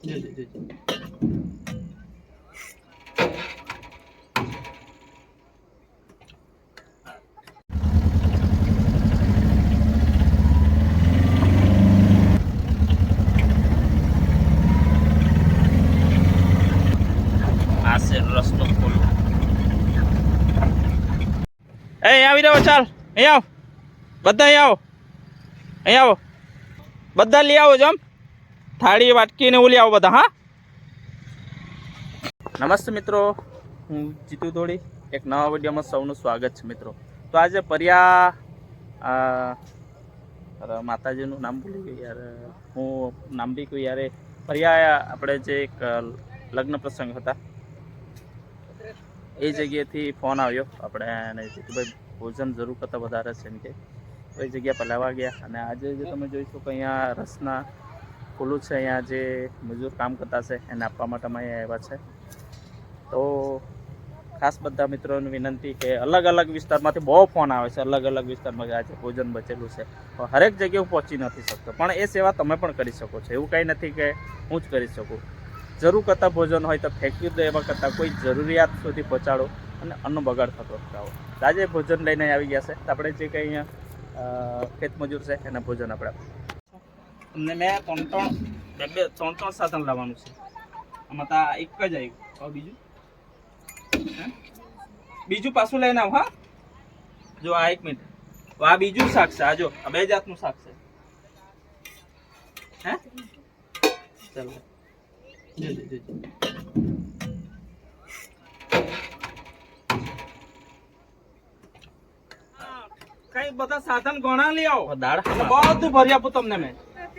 રસ્તો ખોલો એ આવી રહ્યો ચાલ. અહીં આવ. બધા અહીં આવો. અહીં આવો. બધા લઈ આવો જમ થાળી વાટકીને ઓલી આવો બધા, હા? નમસ્તે મિત્રો, હું જીતુ ધોળી. એક નવા વિડીયોમાં સૌનું સ્વાગત છે મિત્રો. તો આજે પર્યા માતાજીનું નામ ભૂલી ગયું યાર. હું નામ બી કહ્યું યારે. પર્યા આપણે જે એક લગ્ન પ્રસંગ હતા. એ જગ્યાએથી ફોન આવ્યો. આપણે અને જીતુભાઈ ભોજન જરૂર કરતાં વધારે છે એમ કે. એ જગ્યા પર લેવા ગયા. અને આજે જે તમે જોઈશું કે અહીંયા રસના ખુલ્લું છે અહીંયા જે મજૂર કામ કરતા છે, એને આપવા માટે અમે અહીંયા આવ્યા છે. તો ખાસ બધા મિત્રોને વિનંતી કે અલગ અલગ વિસ્તારમાંથી બહુ ફોન આવે છે, અલગ અલગ વિસ્તારમાં કે છે, ભોજન બચેલું છે. હરેક જગ્યાએ હું પહોંચી નથી શકતો, પણ એ સેવા તમે પણ કરી શકો છો. એવું કંઈ નથી કે હું જ કરી શકું. જરૂર કરતાં ભોજન હોય તો ફેંકી દો એવા કરતાં કોઈ જરૂરિયાત સુધી પહોંચાડો અને અન્નનો બગાડ થતો અટકાવો આજે ભોજન લઈને આવી ગયા છે. આપણે જે કંઈ અહીંયા ખેતમજૂર છે, એના ભોજન આપણે. તમને મેં ત્રણ ત્રણ બે બે ત્રણ ત્રણ સાધન લાવવાનું છે. આમાં તા એક જ આવ્યું. હવે બીજું? હે? બીજું પાછું લઈને આવ હા? જો આ એક મિનિટ. આ બીજું શાક છે. આ જો આ બે જાતનું શાક છે. હે? ચાલો. હા, કઈ બધા સાધન ગણા લઈ આવો. દાળ બધું ભરી આપું તમને મેં.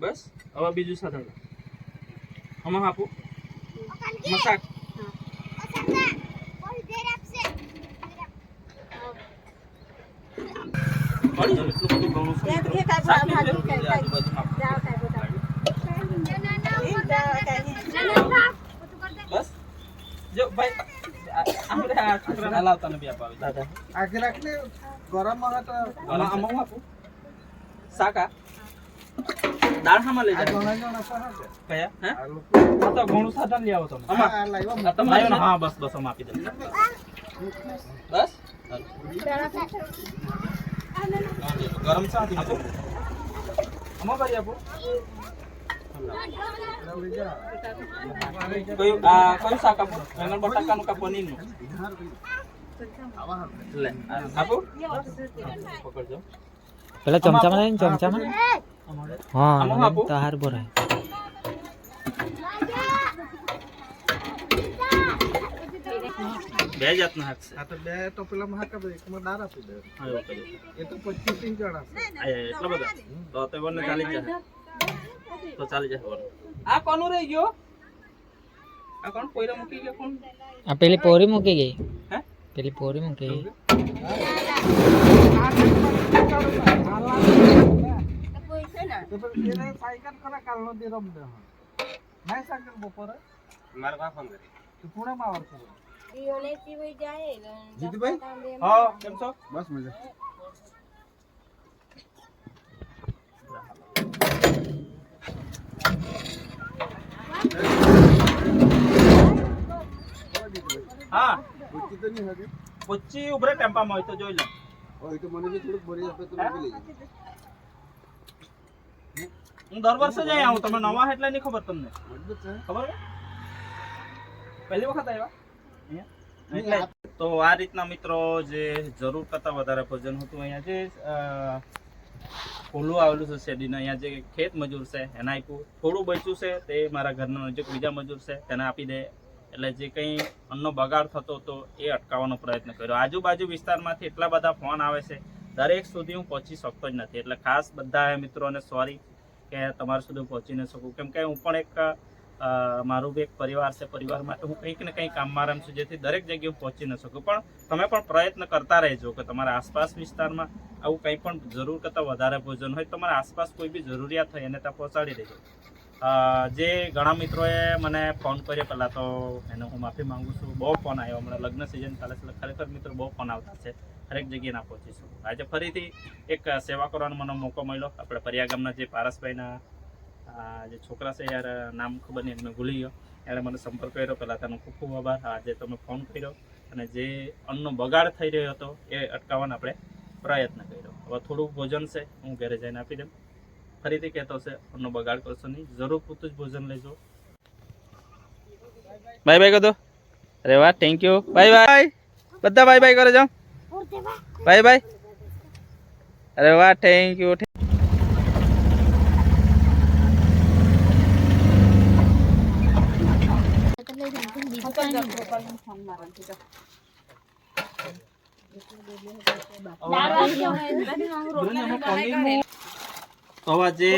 બસ હવે બીજું સાધન લો. આમાં આપું આમાં શાક મળી જાય એટલું બધું ઘણું છે. શાકની જરૂર નથી આજુબાજુમાં. બસ જો ભાઈ આ- આપણે આ છોકરાને હલાવતા નથી અપાવી દાદા આગે રાખને ગરમમાં તો હું આપું? શાકા? દાળ હામાં લઈ જાવ કયા? હે? આ તો ઘણું સાધન લઈ આવો તમે. આમાં. લાવ્યો તમે લાવ્યો હા બસ બસ આમાં આપી દે બસ? ગરમ ચા દો ભાઈ આપો. કયું આ કયું શાક આપો? રીંગણ બટાકાનું કાપો પનીરનું? લે આપો પકડજો પેલા ચમચામાં લઈને ચમચામાં? હા આમાં આપો. તો હાર બે જાતના શાક છે. આ તો બે તો પેલા માં હાકા એકમાં દાર આપી દે. એ તો 25 ઇંચ જણા છે. આ એટલા બધા. તો તે બને ચાલી જાય. તો ચાલી જાય. આ કોનું રહી ગયો? આ કોણ? કોયરા મૂકી ગયો કોણ? આ પેલી પોરી મૂકી ગઈ. હે? પેલી પોરી મૂકી સાયકલ કરા કાલનો દે રમ દે નહીં સાયકલ બપોરે મારા બા ફોન કરી તું પુણે માં આવતો જીતુભાઈ હા કેમ છો બસ મજા હા. ઓછી તો નહીં હતી. પછી ઉભરે ટેમ્પામાં હોય તો જોઈ લો. હોય તો મને બી થોડુંક ભરી આપે તો લેજો હું દર વર્ષે જ આવું તમે નવા એટલે નહીં ખબર તમને. ખબર પહેલી વખત આવ્યા? તો આ રીતના મિત્રો જે જરૂર કરતા વધારે ભોજન હતું અહીંયા જે ખુલ્લું આવેલું છે શેરડીને અહીંયા જે ખેત મજૂર છે એને આપ્યું. થોડું બચ્યું છે તે મારા ઘરના નજીક બીજા મજૂર છે તેને આપી દે. એટલે જે કંઈ અન્નનો બગાડ થતો હતો એ અટકાવવાનો પ્રયત્ન કર્યો. આજુબાજુ વિસ્તારમાંથી એટલા બધા ફોન આવે છે, દરેક સુધી હું પહોંચી શકતો જ નથી. એટલે ખાસ બધા મિત્રોને સોરી કે તમારા સુધી પહોંચી ન શકું. કેમ કે હું પણ એક મારું બી એક પરિવાર છે. પરિવાર માટે હું કંઈક ને કંઈક કામમાં રમ છું, જેથી દરેક જગ્યાએ પહોંચી ન શકું. પણ તમે પણ પ્રયત્ન કરતા રહેજો કે તમારા આસપાસ વિસ્તારમાં આવું કંઈ પણ જરૂર કરતાં વધારે ભોજન હોય તમારા આસપાસ કોઈ બી જરૂરિયાત હોય એને ત્યાં પહોંચાડી દેજો. જે ઘણા મિત્રોએ મને ફોન કર્યો, પહેલાં તો એને હું માફી માંગુ છું, બહુ ફોન આવ્યો. હમણાં લગ્ન સિઝન ચાલે છે, ખરેખર મિત્રો બહુ ફોન આવતા છે. હરેક જગ્યાએ ના પહોંચી શકું. આજે ફરીથી એક સેવા કરવાનો મને મોકો મળ્યો. આપણે પરિયા ગામના જે પારસભાઈના જે છોકરા છે, યાર, નામ ખબર નહીં એમને ભૂલી ગયો. એણે મને સંપર્ક કર્યો, પહેલાં તેનો ખૂબ ખૂબ આભાર. આજે તમે ફોન કર્યો અને જે અન્નનો બગાડ થઈ રહ્યો હતો, એ અટકાવવાનો આપણે પ્રયત્ન કર્યો. હવે થોડું ભોજન છે, હું ઘરે જઈને આપી દઉં. ફરીથી કહેતો છે અન્નનો બગાડ કરશો નહીં. જરૂર પૂરતું જ ભોજન લેજો. બાય બાય કહો અરે વાહ થેન્ક યુ બાય બાય. બધા બાય બાય કરો જાઓ બાય બાય. અરે વાહ થેન્ક યુ તો હવે આજે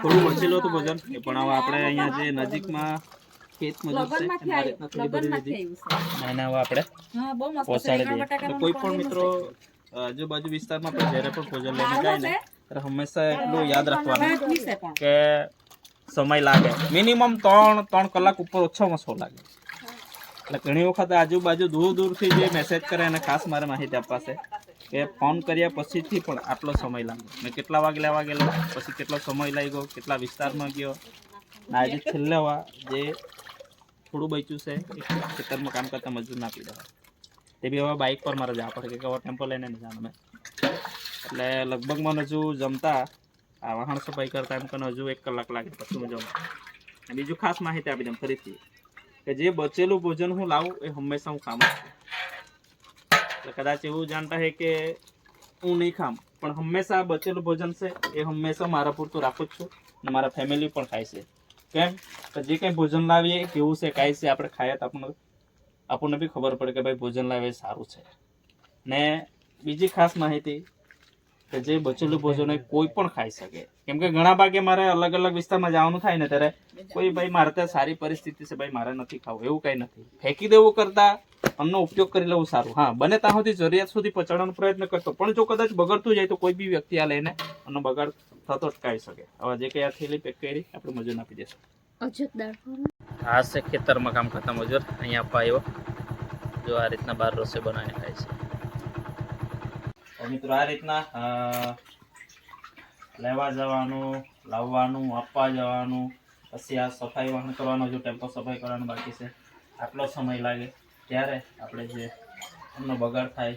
થોડું બચેલું હતું ભોજન. પણ હવે આપણે અહીંયા જે નજીકમાં ખેત મજૂર છે એના રીતના થોડી ભરી લીધી અને હવે આપણે પહોંચાડી દઈએ. કોઈ પણ મિત્રો આજુબાજુ વિસ્તારમાં પણ જ્યારે પણ ભોજન લઈને જાય ને ત્યારે હંમેશા એટલું યાદ રાખવાનું કે સમય લાગે. મિનિમમ ત્રણ ત્રણ કલાક ઉપર ઓછામાં ઓછો લાગે. એટલે ઘણી વખત આજુબાજુ દૂર દૂરથી જે મેસેજ કરે એને ખાસ મારે માહિતી આપવા છે. કે ફોન કર્યા પછીથી પણ આટલો સમય લાગ્યો. મેં કેટલા વાગે લેવા ગયેલો પછી કેટલો સમય લાગ્યો, કેટલા વિસ્તારમાં ગયો. આજે છેલ્લે જે થોડું બચ્યું છે ખેતરમાં કામ કરતા મજૂર ના પી દેવા તે બી હવે બાઇક પર મારે જવા પડે કે હવે ટેમ્પો લઈને નહીં જવાનું એટલે લગભગ મને હજુ જમતા આ વાહણ સફાઈ કરતા એમ કરીને હજુ એક કલાક લાગે પછી હું જમું. બીજું ખાસ માહિતી આપી દઉં ફરીથી કે જે બચેલું ભોજન હું લાવું એ હંમેશા હું કામ છું એટલે કદાચ એવું જાણતા હે કે હું નહીં ખામ. પણ હંમેશા બચેલું ભોજન છે એ હંમેશા મારા પૂરતું રાખું જ છું અને મારા ફેમિલી પણ ખાય છે. કેમ? તો જે કંઈ ભોજન લાવીએ, કેવું છે, કાંઈ છે, આપણે ખાઈએ તો આપણને આપણને બી ખબર પડે કે ભાઈ ભોજન લાવે સારું છે. ને બીજી ખાસ માહિતી કે જે બચેલું ભોજન હોય કોઈ પણ ખાઈ શકે. કેમ કે ઘણા ભાગે મારે અલગ અલગ વિસ્તારમાં જવાનું થાય ને ત્યારે કોઈ ભાઈ મારે ત્યાં સારી પરિસ્થિતિ છે, ભાઈ મારે નથી ખાવું, એવું કંઈ નથી. ફેંકી દેવું કરતાં અન્નનો ઉપયોગ કરી લેવું સારું. હા બને ત્યાં સુધી જરૂરિયાત સુધી પહોંચાડવાનો પ્રયત્ન કરતો. પણ જો કદાચ બગડતું જાય તો કોઈ બી વ્યક્તિ આ લઈને અન્નો બગાડ થતો અટકાવી શકે. હવે જે કંઈ આ થેલી પેક કરી આપણે મજૂર આપી દેશું હા છે ખેતરમાં કામ કરતા મજૂર. અહીંયા આપવા આવ્યો. જો આ રીતના બાર રસોઈ બનાવીને ખાય છે. મિત્રો આ રીતના લેવા જવાનું લાવવાનું આપવા જવાનું પછી આ સફાઈ વાહન કરવાનો જો ટેમ્પો સફાઈ કરવાનો બાકી છે. આટલો સમય લાગે. ત્યારે આપણે જે એમનો બગાડ થાય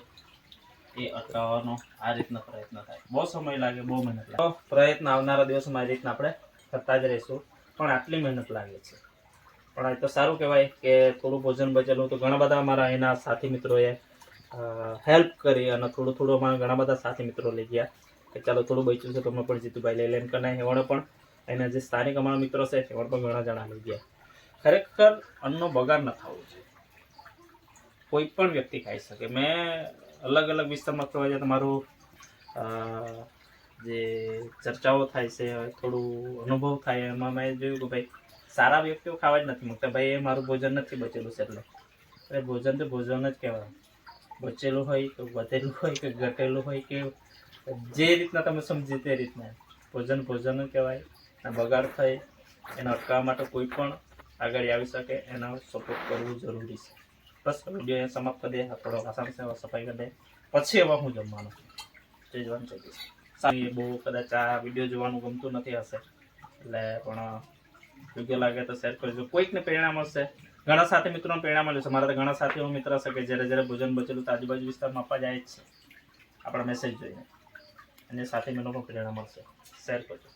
એ અટકાવવાનો આ રીતનો પ્રયત્ન થાય. બહુ સમય લાગે, બહુ મહેનત લાગે. પ્રયત્ન આવનારા દિવસોમાં આ રીતના આપણે કરતા જ રહીશું. પણ આટલી મહેનત લાગે છે. પણ આ તો સારું કહેવાય કે થોડું ભોજન બચેલું તો ઘણા બધા અમારા એના સાથી મિત્રોએ હેલ્પ કરી અને થોડું થોડું અમારા ઘણા બધા સાથી મિત્રો લઈ ગયા. કે ચાલો થોડું બચ્યું છે તમે પણ જીતુભાઈ લઈ લેન કને એવડે પણ એના જે સ્થાનિક અમારા મિત્રો છે એવડે પણ ઘણા જણા લઈ ગયા. ખરેખર અન્નનો બગાડ ન થવો જોઈએ. કોઈ પણ વ્યક્તિ ખાઈ શકે. મેં અલગ અલગ વિસ્તારમાં કહેવાય છે તો મારું જે ચર્ચાઓ થાય છે, થોડું અનુભવ થાય, એમાં મેં જોયું કે ભાઈ સારા વ્યક્તિઓ ખાવા જ નથી મૂકતા ભાઈ એ મારું ભોજન નથી બચેલું છે એટલે. એટલે ભોજન તો ભોજન જ કહેવાય. બચેલું હોય કે વધેલું હોય કે ઘટેલું હોય કે જે રીતના તમે સમજી તે રીતના. ભોજન ભોજન જ કહેવાય. અને બગાડ થાય. એને અટકાવવા માટે કોઈ પણ આગળ આવી શકે. એનો સપોર્ટ કરવો જરૂરી છે. બસ વીડિયો સમાપ્ત કરી દે થોડો સેવા, સફાઈ કરી દે. પછી હવે હું જમવાનું. જય જવાન છે સારી બહુ કદાચ આ વીડિયો જોવાનું ગમતું નથી હશે. એટલે પણ યોગ્ય લાગે તો શેર કરજો. કોઈકને પ્રેરણા મળશે. ઘણા સાથે મિત્રોને પ્રેરણા મળ્યું છે. મારા તો ઘણા સાથે એવા મિત્ર હશે કે જ્યારે જ્યારે ભોજન બચેલું તો આજુબાજુ વિસ્તારમાં આપવા જાય જ છે. આપણા મેસેજ જોઈને. અને સાથે મિત્રો પણ પ્રેરણા મળશે. શેર કરજો.